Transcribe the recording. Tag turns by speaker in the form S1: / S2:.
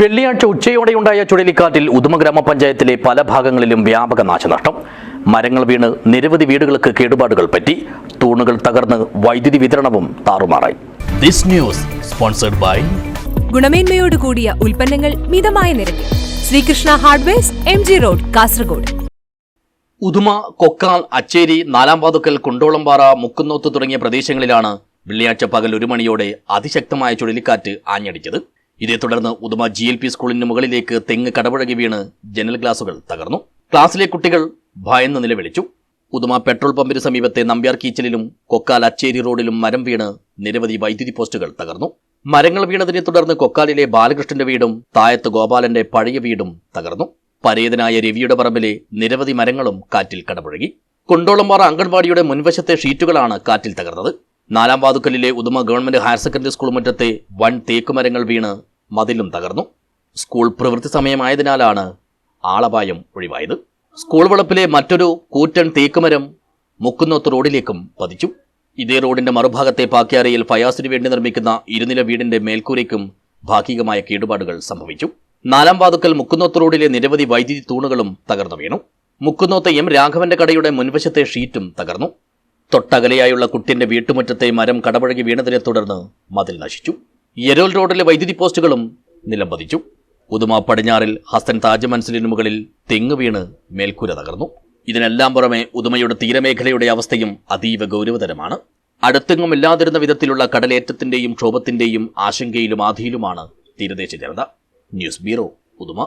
S1: വെള്ളിയാഴ്ച ഉച്ചയോടെയുണ്ടായ ചുഴലിക്കാറ്റിൽ ഉദുമ ഗ്രാമപഞ്ചായത്തിലെ പല ഭാഗങ്ങളിലും വ്യാപക നാശനഷ്ടം. മരങ്ങൾ വീണ് നിരവധി വീടുകൾക്ക് കേടുപാടുകൾ പറ്റി തൂണുകൾ തകർന്ന് വൈദ്യുതി വിതരണവും താറുമാറായി.
S2: ദിസ് ന്യൂസ് സ്പോൺസർഡ് ബൈ
S3: ഗുണമേന്മയോട് കൂടിയ ഉൽപ്പന്നങ്ങൾ മിതമായ നിരക്കിൽ. Sreekrishna hardwares M G road Kasaragod.
S1: Uduma Kokkal Acheri നാലാം പാതുക്കൽ കുണ്ടോളംപാറ മുക്കുന്നോത്ത് തുടങ്ങിയ പ്രദേശങ്ങളിലാണ് വെള്ളിയാഴ്ച പകൽ ഒരു മണിയോടെ അതിശക്തമായ ചുഴലിക്കാറ്റ് ആഞ്ഞടിച്ചത്. ഇതേ തുടർന്ന് ഉദമ ജി എൽ പി സ്കൂളിന് മുകളിലേക്ക് തെങ്ങ് കടപുഴകി വീണ് ജനൽ ഗ്ലാസുകൾ തകർന്നു. ക്ലാസ്സിലെ കുട്ടികൾ ഭയന്ന് നിലവിളിച്ചു. ഉദമ പെട്രോൾ പമ്പിന് സമീപത്തെ നമ്പ്യാർ കീച്ചലിലും കൊക്കാൽ അച്ചേരി റോഡിലും മരം വീണ് നിരവധി വൈദ്യുതി പോസ്റ്റുകൾ തകർന്നു. മരങ്ങൾ വീണതിനെ തുടർന്ന് കൊക്കാലിലെ ബാലകൃഷ്ണന്റെ വീടും തായത്ത് ഗോപാലന്റെ പഴയ വീടും തകർന്നു. പരേതനായ രവിയുടെ പറമ്പിലെ നിരവധി മരങ്ങളും കാറ്റിൽ കടപുഴകി. കൊണ്ടോളംപാറ അംഗൻവാടിയുടെ മുൻവശത്തെ ഷീറ്റുകളാണ് കാറ്റിൽ തകർന്നത്. നാലാം വാതുക്കലിലെ Uduma government higher secondary school മുറ്റത്തെ വൻ തേക്കുമരങ്ങൾ വീണ് മതിലും തകർന്നു. സ്കൂൾ പ്രവൃത്തി സമയമായതിനാലാണ് ആളപായം ഒഴിവായത്. സ്കൂൾ വളപ്പിലെ മറ്റൊരു കൂറ്റൻ തേക്കുമരം മുക്കുന്നോത്ത് റോഡിലേക്കും പതിച്ചു. ഇതേ റോഡിന്റെ മറുഭാഗത്തെ പാക്യാരയിൽ ഫയാസിന് വേണ്ടി നിർമ്മിക്കുന്ന ഇരുനില വീടിന്റെ മേൽക്കൂരയ്ക്കും ഭാഗികമായ കേടുപാടുകൾ സംഭവിച്ചു. നാലാം വാതുക്കൽ മുക്കുന്നോത്ത് റോഡിലെ നിരവധി വൈദ്യുതി തൂണുകളും തകർന്നു വീണു. മുക്കുന്നോത്ത് എം രാഘവന്റെ കടയുടെ മുൻവശത്തെ ഷീറ്റും തകർന്നു. തൊട്ടകലെയായുള്ള കുട്ടിന്റെ വീട്ടുമുറ്റത്തെ മരം കടപഴകി വീണതിനെ തുടർന്ന് മതിൽ നശിച്ചു. യരോൽ റോഡിലെ വൈദ്യുതി പോസ്റ്റുകളും നിലംപതിച്ചു. ഉദുമ പടിഞ്ഞാറിൽ ഹസ്തൻ താജ് മൻസിലിനു മുകളിൽ തെങ്ങ് വീണ് മേൽക്കൂര തകർന്നു. ഇതിനെല്ലാം പുറമെ ഉദുമയുടെ തീരമേഖലയുടെ അവസ്ഥയും അതീവ ഗൗരവതരമാണ്. അടുത്തെങ്ങും ഇല്ലാതിരുന്ന വിധത്തിലുള്ള കടലേറ്റത്തിന്റെയും ക്ഷോഭത്തിന്റെയും ആശങ്കയിലും ആധിയിലുമാണ് തീരദേശ ജനത. News bureau Uduma.